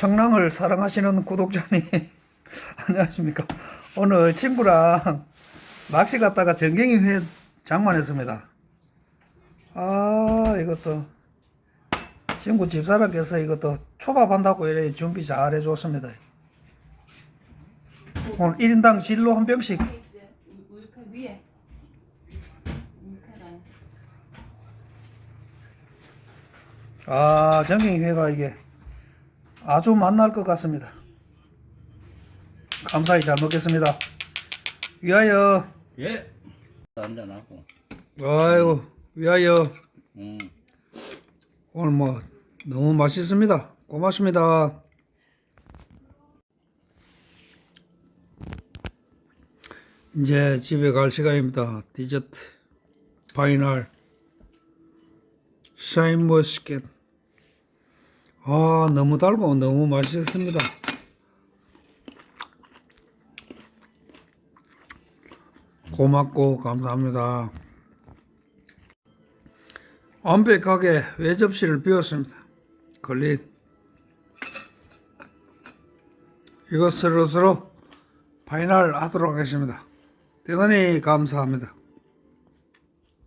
청랑을 사랑하시는 구독자님 안녕하십니까. 오늘 친구랑 낚시 갔다가 전갱이 회 장만했습니다. 아 이것도 친구 집사람께서 이것도 초밥 한다고 이래 준비 잘 해줬습니다. 오늘 1인당 진로 한 병씩. 아 전갱이 회가 이게 아주 맛날 것 같습니다 감사히 잘 먹겠습니다 위하여 예. 한잔 하고. 아이고 위하여 음. 오늘 뭐 너무 맛있습니다. 고맙습니다. 이제 집에 갈 시간입니다. 디저트 파이널 샤인머스켓 아 너무 달고 너무 맛있습니다. 고맙고 감사합니다. 완벽하게 외접시를 비웠습니다. 걸린 이것으로서로 파이널 하도록 하겠습니다. 대단히 감사합니다.